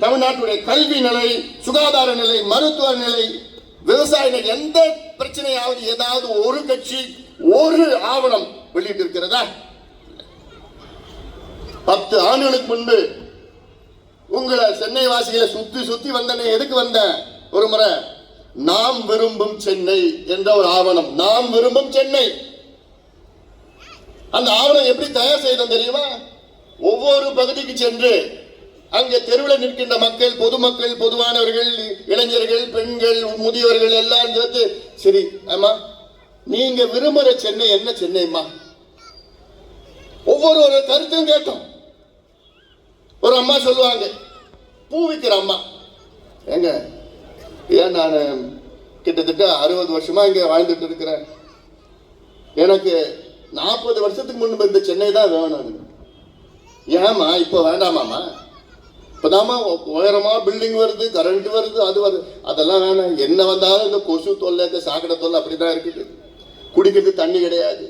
தமிழ்நாட்டுடைய கல்வி நிலை சுகாதார நிலை மருத்துவ நிலை விவசாய எந்த பிரச்சனையாவது ஏதாவது ஒரு கட்சி ஒரு ஆவணம் வெளியிட்டு இருக்கிறதா பத்து ஆண்டுகளுக்கு முன்பு உங்களை சென்னை வாசிகளை சுத்தி சுத்தி வந்தனே எதுக்கு வந்த ஒரு முறை நாம் விரும்பும் சென்னை என்ற ஒரு ஆவணம். நாம் விரும்பும் சென்னை அந்த ஆவணம் எப்படி தயார் செய்தோம் தெரியுமா? ஒவ்வொரு பகுதிக்கு சென்று அங்கே தெருவில் நிற்கின்ற மக்கள் பொதுமக்கள் பொதுவானவர்கள் இளைஞர்கள் பெண்கள் முதியவர்கள் எல்லாம் சேர்த்து சரி ஆமா நீங்க விரும்புற சென்னை என்ன சென்னைம்மா? ஒவ்வொரு ஒரு கருத்தும் கேட்டோம். ஒரு அம்மா சொல்லுவாங்க பூ விற்கிற அம்மா. ஏங்க ஏன் நான் கிட்டத்தட்ட அறுபது வருஷமா இங்க வாழ்ந்துட்டு இருக்கிறேன்? எனக்கு நாற்பது வருஷத்துக்கு முன்பு இந்த சென்னை தான் வேணும். ஏமா இப்போ வேண்டாமாமா இப்போதாம்மா உயரமாக பில்டிங் வருது கரண்ட் வருது அது வருது. அதெல்லாம் வேணாம். என்ன வந்தாலும் இந்த கொசு தொல்லை இந்த சாக்கடை தொல்லை அப்படி தான் இருக்குது. குடிக்கிறது தண்ணி கிடையாது.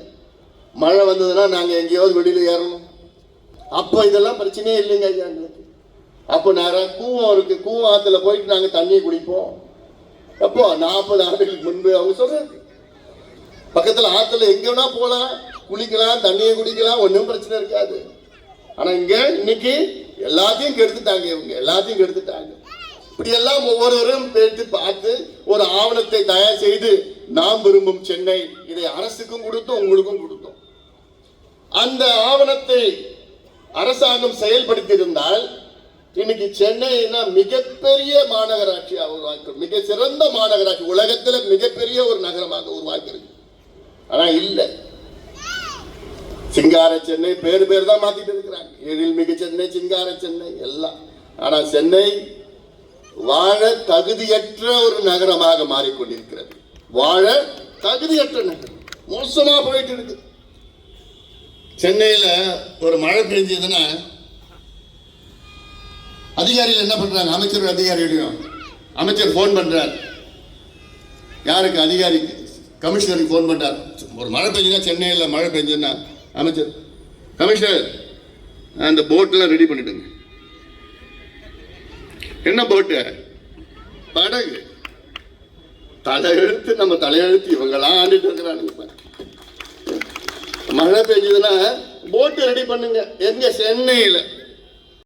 மழை வந்ததுன்னா நாங்கள் எங்கேயாவது வெளியில் ஏறணும். அப்போ இதெல்லாம் பிரச்சனையே இல்லைங்க ஐயா எங்களுக்கு. அப்போ நேரம் கூவம் இருக்குது கூவம் ஆற்றுல போயிட்டு நாங்கள் தண்ணியை குடிப்போம். அப்போ நாற்பது ஆண்டுகளுக்கு முன்பு அவங்க சொல்கிறது பக்கத்தில் ஆற்றுல எங்க வேணா போகலாம் குளிக்கலாம் தண்ணியை குடிக்கலாம். ஒன்றும் பிரச்சனை இருக்காது. ஆனால் இங்கே இன்னைக்கு எல்லாத்தையும் கெடுத்துட்டாங்க இவங்க எல்லாத்தையும் கெடுத்துட்டாங்க. இப்படி எல்லாம் ஒவ்வொருவரும் பேட்டு பார்த்து ஒரு ஆவணத்தை தயார் செய்து நாம் விரும்பும் சென்னை இதை அரசுக்கும் கொடுத்தோம் உங்களுக்கும் கொடுத்தோம். அந்த ஆவணத்தை அரசாங்கம் செயல்படுத்தியிருந்தால் இன்னைக்கு சென்னைனா மிகப்பெரிய மாநகராட்சியாக உருவாக்கி மிக சிறந்த மாநகராட்சி உலகத்தில் மிகப்பெரிய ஒரு நகரமாக உருவாக்கிறது ஆனால் இல்லை. சிங்கார சென்னை பேர் பேர் தான் மாத்திட்டு இருக்கிறாங்க. எழில்மிகு சென்னை சிங்கார சென்னை எல்லாம். ஆனா சென்னை வாழ தகுதியற்ற ஒரு நகரமாக மாறிக்கொண்டிருக்கிறது. வாழ தகுதியற்ற நகரம். மோசமா போயிட்டு இருக்கு சென்னையில ஒரு மழை பெஞ்சதுன்னா அதிகாரிகள் என்ன பண்றாங்க? அமைச்சர் அதிகாரிகளையும் அமைச்சர் ஃபோன் பண்றார். யாருக்கு? அதிகாரி கமிஷனருக்கு ஃபோன் பண்றார். ஒரு மழை பெஞ்சுன்னா சென்னையில் மழை பெஞ்சுன்னா அமைச்சர் கமிஷனர் அந்த போட்டெல்லாம் ரெடி பண்ணிடுங்க. என்ன போட்டு? படகு. தலையெழுத்து நம்ம தலையெழுத்து இவங்கெல்லாம் ஆண்டுட்டு இருக்கிறானுங்க மழை பெஞ்சதுன்னா போட்டு ரெடி பண்ணுங்க. எங்க சென்னையில்